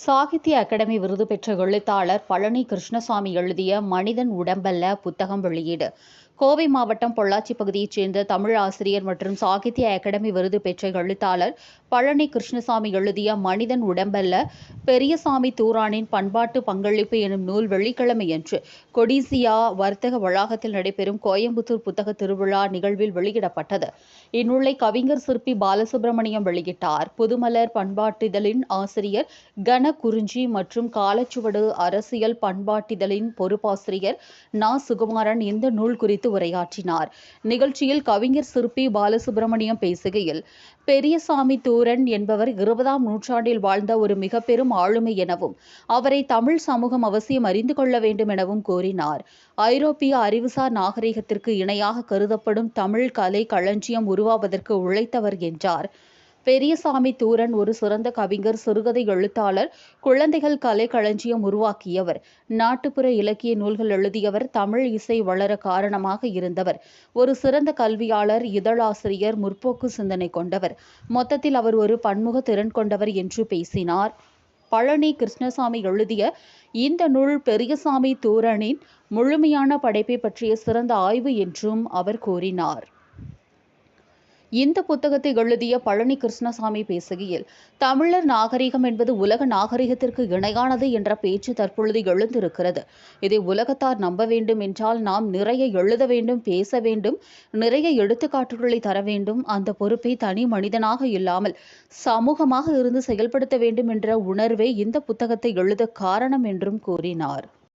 சாகித்ய அகாடமி விருது பெற்ற எழுத்தாளர் பழனி கிருஷ்ணசாமி எழுதிய மனிதன் உடம்பல்ல புத்தகம் வெளியீடு. கோவை மாவட்டம் பொள்ளாச்சி பகுதியைச் சேர்ந்த தமிழ் ஆசிரியர் மற்றும் சாகித்ய அகாடமி விருது பெற்ற எழுத்தாளர் பழனி கிருஷ்ணசாமி எழுதிய மனிதன் உடம்பல்ல பெரியசாமி தூரானின் பண்பாட்டு பங்களிப்பு எனும் நூல் வெள்ளிக்கிழமையன்று கொடிசியா வர்த்தக வளாகத்தில் நடைபெறும் கோயம்புத்தூர் புத்தக திருவிழா நிகழ்வில் வெளியிடப்பட்டது. இந்நூலை கவிஞர் சிற்பி பாலசுப்பிரமணியம் வெளியிட்டார். புதுமலர் பண்பாட்டிதழின் ஆசிரியர் கன குறிஞ்சி மற்றும் காலச்சுவடு அரசியல் பண்பாட்டிதழின் பொறுப்பாசிரியர் நா. சுகுமாரன் இந்த நூல் குறித்து உரையாற்றினார். நிகழ்ச்சியில் கவிஞர் சிற்பி பாலசுப்ரமணியம் பேசுகையில் பெரியசாமி தூரன் என்பவர் இருபதாம் நூற்றாண்டில் வாழ்ந்த ஒரு மிக பெரும் ஆளுமை எனவும் அவரை தமிழ் சமூகம் அவசியம் அறிந்து கொள்ள வேண்டும் எனவும் கூறினார். ஐரோப்பிய அறிவுசார் நாகரிகத்திற்கு இணையாக கருதப்படும் தமிழ் கலை களஞ்சியம் உருவாவதற்கு உழைத்தவர் என்றார். பெரியசாமி தூரன் ஒரு சிறந்த கவிஞர் சிறுகதை எழுத்தாளர் குழந்தைகள் கலை களஞ்சியம் உருவாக்கியவர். நாட்டுப்புற இலக்கிய நூல்கள் எழுதியவர் தமிழ் இசை வளர காரணமாக இருந்தவர். ஒரு சிறந்த கல்வியாளர் இதழாசிரியர் முற்போக்கு சிந்தனை கொண்டவர். மொத்தத்தில் அவர் ஒரு பன்முக திறன் கொண்டவர் என்று பேசினார். பழனி கிருஷ்ணசாமி எழுதிய இந்த நூல் பெரியசாமி தூரனின் முழுமையான படைப்பை பற்றிய சிறந்த ஆய்வு என்றும் அவர் கூறினார். இந்த புத்தகத்தை எழுதிய பழனி கிருஷ்ணசாமி பேசுகையில் தமிழர் நாகரிகம் என்பது உலக நாகரிகத்திற்கு இணையானது என்ற பேச்சு தற்பொழுது எழுந்திருக்கிறது. இதை உலகத்தார் நம்ப வேண்டும் என்றால் நாம் நிறைய எழுத வேண்டும் பேச வேண்டும் நிறைய எடுத்துக்காட்டுகளை தர வேண்டும். அந்த பொறுப்பை தனி மனிதனாக இல்லாமல் சமூகமாக இருந்து செயல்படுத்த வேண்டும் என்ற உணர்வே இந்த புத்தகத்தை எழுத காரணம் என்றும் கூறினார்.